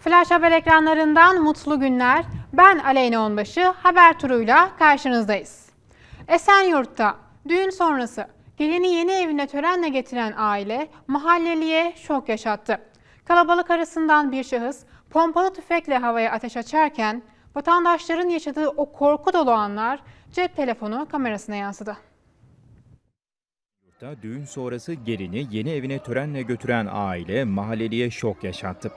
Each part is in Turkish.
Flash Haber ekranlarından mutlu günler. Ben Aleyna Onbaşı, haber turuyla karşınızdayız. Esenyurt'ta düğün sonrası gelini yeni evine törenle getiren aile mahalleliye şok yaşattı. Kalabalık arasından bir şahıs pompalı tüfekle havaya ateş açarken vatandaşların yaşadığı o korku dolu anlar cep telefonu kamerasına yansıdı. Da düğün sonrası gelini yeni evine törenle götüren aile mahalleliye şok yaşattı.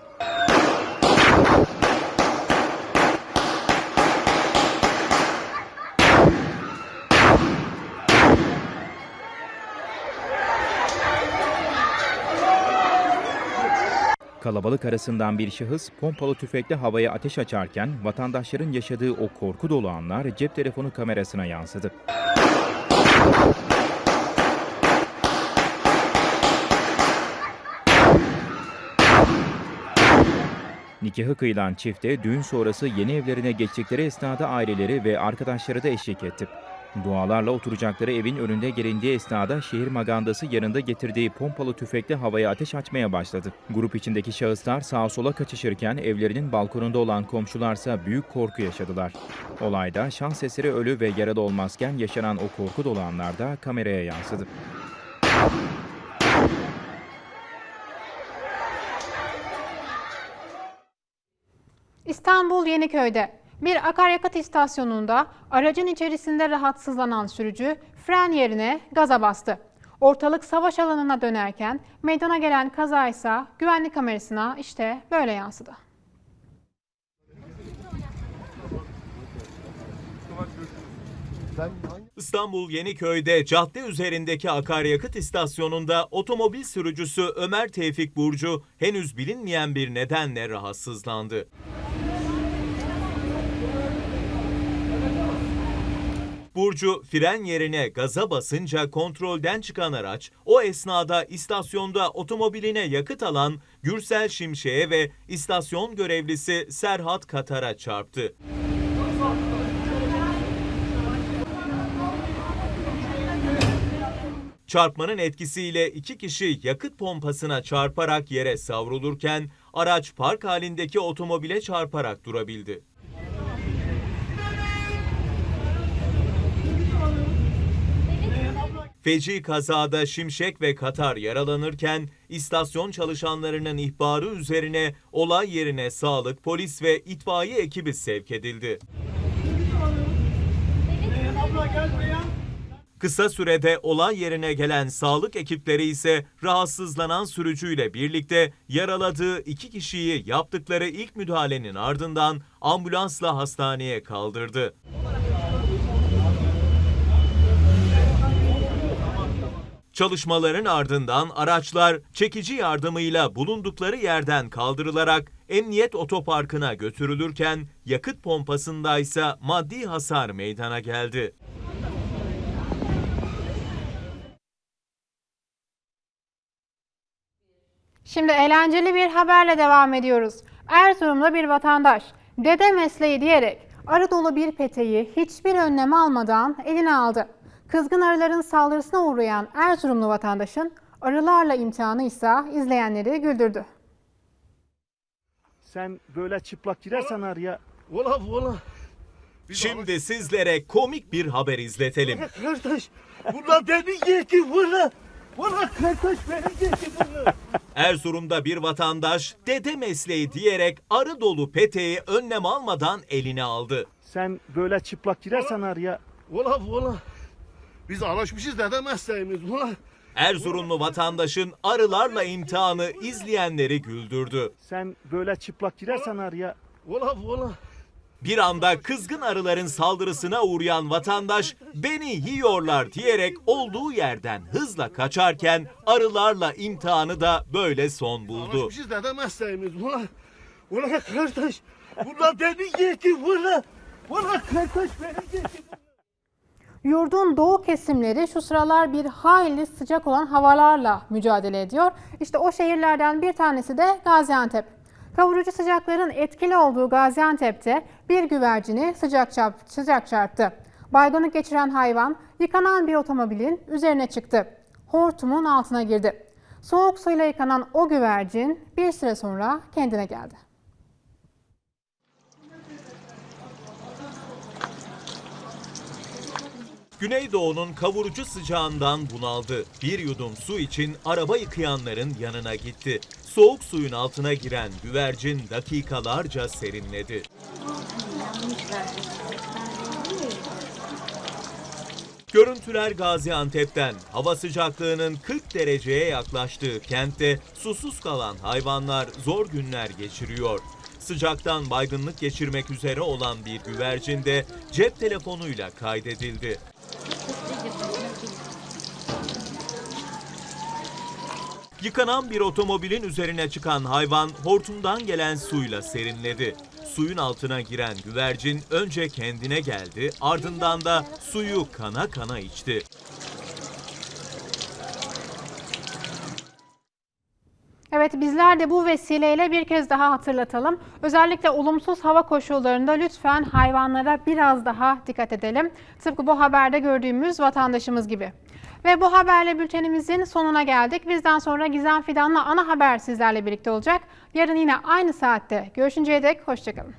Kalabalık arasından bir şahıs pompalı tüfekle havaya ateş açarken vatandaşların yaşadığı o korku dolu anlar cep telefonu kamerasına yansıdı. Nikahı kıyılan çifte düğün sonrası yeni evlerine geçtikleri esnada aileleri ve arkadaşları da eşlik etti. Dualarla oturacakları evin önünde gelindiği esnada şehir magandası yanında getirdiği pompalı tüfekle havaya ateş açmaya başladı. Grup içindeki şahıslar sağa sola kaçışırken evlerinin balkonunda olan komşularsa büyük korku yaşadılar. Olayda şans eseri ölü ve yaralı olmazken yaşanan o korku dolu anlarda kameraya yansıdı. İstanbul Yeniköy'de bir akaryakıt istasyonunda aracın içerisinde rahatsızlanan sürücü fren yerine gaza bastı. Ortalık savaş alanına dönerken meydana gelen kaza güvenlik kamerasına işte böyle yansıdı. İstanbul Yeniköy'de cadde üzerindeki akaryakıt istasyonunda otomobil sürücüsü Ömer Tevfik Burcu henüz bilinmeyen bir nedenle rahatsızlandı. Burcu fren yerine gaza basınca kontrolden çıkan araç o esnada istasyonda otomobiline yakıt alan Gürsel Şimşek'e ve istasyon görevlisi Serhat Katar'a çarptı. Çarpmanın etkisiyle iki kişi yakıt pompasına çarparak yere savrulurken araç park halindeki otomobile çarparak durabildi. Feci kazada Şimşek ve Katar yaralanırken istasyon çalışanlarının ihbarı üzerine olay yerine sağlık, polis ve itfaiye ekibi sevk edildi. Kısa sürede olay yerine gelen sağlık ekipleri ise rahatsızlanan sürücüyle birlikte yaraladığı iki kişiyi yaptıkları ilk müdahalenin ardından ambulansla hastaneye kaldırdı. Çalışmaların ardından araçlar çekici yardımıyla bulundukları yerden kaldırılarak Emniyet Otoparkı'na götürülürken yakıt pompasındaysa maddi hasar meydana geldi. Şimdi eğlenceli bir haberle devam ediyoruz. Erzurum'da bir vatandaş dede mesleği diyerek arı dolu bir peteği hiçbir önlem almadan eline aldı. Kızgın arıların saldırısına uğrayan Erzurumlu vatandaşın arılarla imtihanı ise izleyenleri güldürdü. Sen böyle çıplak girersen araya Ola ola. Şimdi sizlere komik bir haber izletelim. Kardeş. Bunlar beni yedi valla. Valla kardeş beni yedi bunlar. Erzurum'da bir vatandaş dede mesleği diyerek arı dolu peteği önlem almadan eline aldı. sen böyle çıplak girersen araya Ola ola. Biz alışmışız dede mesleğimiz valla. Erzurumlu vatandaşın arılarla imtihanı izleyenleri güldürdü. sen böyle çıplak girersen araya Ola ola. Bir anda kızgın arıların saldırısına uğrayan vatandaş beni yiyorlar diyerek olduğu yerden hızla kaçarken arılarla imtihanı da böyle son buldu. Alışmışız dede mesleğimiz valla. Valla kardeş. Bunlar beni yedi valla. Valla kardeş beni yedi. Yurdun doğu kesimleri şu sıralar bir hayli sıcak olan havalarla mücadele ediyor. İşte o şehirlerden bir tanesi de Gaziantep. Kavurucu sıcakların etkili olduğu Gaziantep'te bir güvercini sıcak, çarp, sıcak çarptı. Baygınlık geçiren hayvan yıkanan bir otomobilin üzerine çıktı. Hortumun altına girdi. Soğuk suyla yıkanan o güvercin bir süre sonra kendine geldi. Güneydoğu'nun kavurucu sıcağından bunaldı. Bir yudum su için araba yıkayanların yanına gitti. Soğuk suyun altına giren güvercin dakikalarca serinledi. Görüntüler Gaziantep'ten. Hava sıcaklığının 40 dereceye yaklaştığı kentte susuz kalan hayvanlar zor günler geçiriyor. Sıcaktan baygınlık geçirmek üzere olan bir güvercin de cep telefonuyla kaydedildi. Yıkanan bir otomobilin üzerine çıkan hayvan hortumdan gelen suyla serinledi. Suyun altına giren güvercin önce kendine geldi, ardından da suyu kana kana içti. Evet bizler de bu vesileyle bir kez daha hatırlatalım. Özellikle olumsuz hava koşullarında lütfen hayvanlara biraz daha dikkat edelim. Tıpkı bu haberde gördüğümüz vatandaşımız gibi. Ve bu haberle bültenimizin sonuna geldik. Bizden sonra Gizem Fidan'la ana haber sizlerle birlikte olacak. Yarın yine aynı saatte görüşünceye dek hoşçakalın.